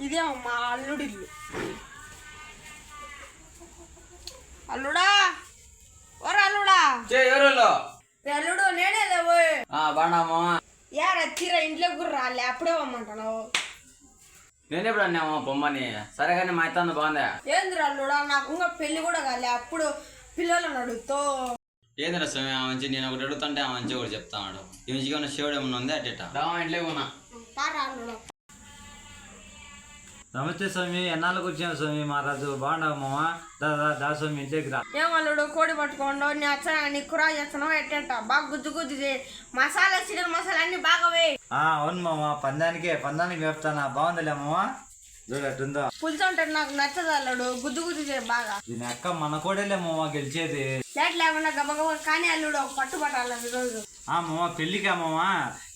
ఇదే మా అల్లుడి ఇల్లు. అల్లుడా? ఓరా అల్లుడా? అల్లుడు నేనే లేవు యారా తీరా ఇంట్లో కూడా రాలే అప్పుడే పోమ్మంటావు నేను ఎప్పుడు అన్నామా బొమ్మని? సరే కానీ మా ఇస్తాను బాగుందా? ఏందిరా అల్లుడా నాకు ఇంకా పెళ్ళి కూడా కాలే అప్పుడు పిల్లలను అడుగుతో ఏందిరా స్వామి ఆ మంచి నేను ఒకటి అడుగుతుంటే ఆ మంచి ఒకటి చెప్తాడు. ఈ మంచిగా ఉన్న శివుడు ఏమన్నా ఉంది అట్టేట ఇంట్లో ఉన్నా పారా అల్లుడా. నమస్తే స్వామి ఎన్నాళ్ళకి వచ్చాము స్వామి మహారాజు? బాగున్నావు మామ? దా దా, స్వామి ఇంట్లోకి రా. ఏం అల్లుడు కోడి పట్టుకోండు నీ అచ్చ నీ కూర చేస్తున్నావు ఎట్టంట. బాగా గుజ్జు గుజ్జు మసాలా చికెన్ మసాలా అన్ని బాగా వేయి. ఆ, అవును మామ పందానికే పందానికి వేపుతానా? బాగుందిలే మామ. చూడు అట్టుందో పులుసు అంటే నాకు నచ్చదు అల్లుడు. గుజ్జు గుజ్జు చేయి బాగా. దీని అక్క మన కోడలే మామ గెలిచేది. లేట్ లేకుండా గబ గబ. కానీ అల్లుడు ఒక పట్టు పట్టాలి ఈరోజు ఆ మామ పెళ్ళికా మామ?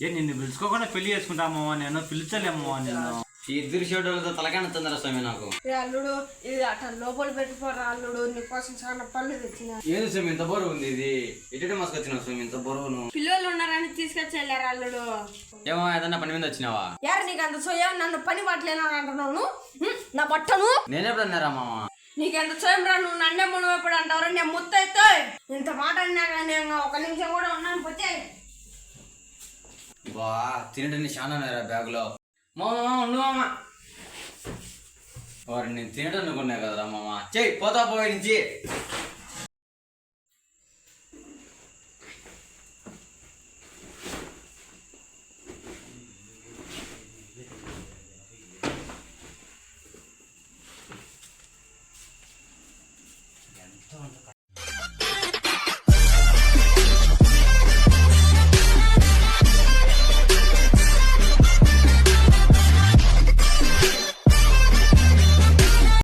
ఏ నిన్ను పిలుచుకోకుండా పెళ్ళి చేసుకుంటా మామ నేను పిలిచలే మామ నేను ఈ ఇద్దరు శివుడులతో తలకానుతుందిరా స్వామి నాకు. అల్లుడు ఇది అట్లా లోపల పెట్టిపోరా అల్లుడు నీకోసం చాలా పళ్ళు తెచ్చిన. ఏంది స్వామి ఇంత బరువు ఉంది ఇది? ఇటు మసుకొచ్చినావు స్వామి ఇంత బరువును? పిల్లలు ఉన్నారని తీసుకొచ్చి వెళ్ళారు అల్లుడు? ఏమో ఏదన్నా పని మీద వచ్చినావా? యారు నీకు అంత సోయం నన్ను పని పట్టలేను? హ్మ్, నా బట్టను? నేను ఎప్పుడు అన్నారా మామ నీకెంత సోయం రా నువ్వు నన్నే మనం ఎప్పుడు అంటావు నేను ముత్తైతే. ఇంత మాట అన్నా కానీ ఒక నిమిషం కూడా ఉన్నాను పోతే. బా తినడానికి చాలా ఉన్నారా బ్యాగ్లో. మామ ఉండు మామ. వారు నేను తినడం అనుకున్నా కదరా మామ. చెయ్యి పోతా పోయి నుంచి.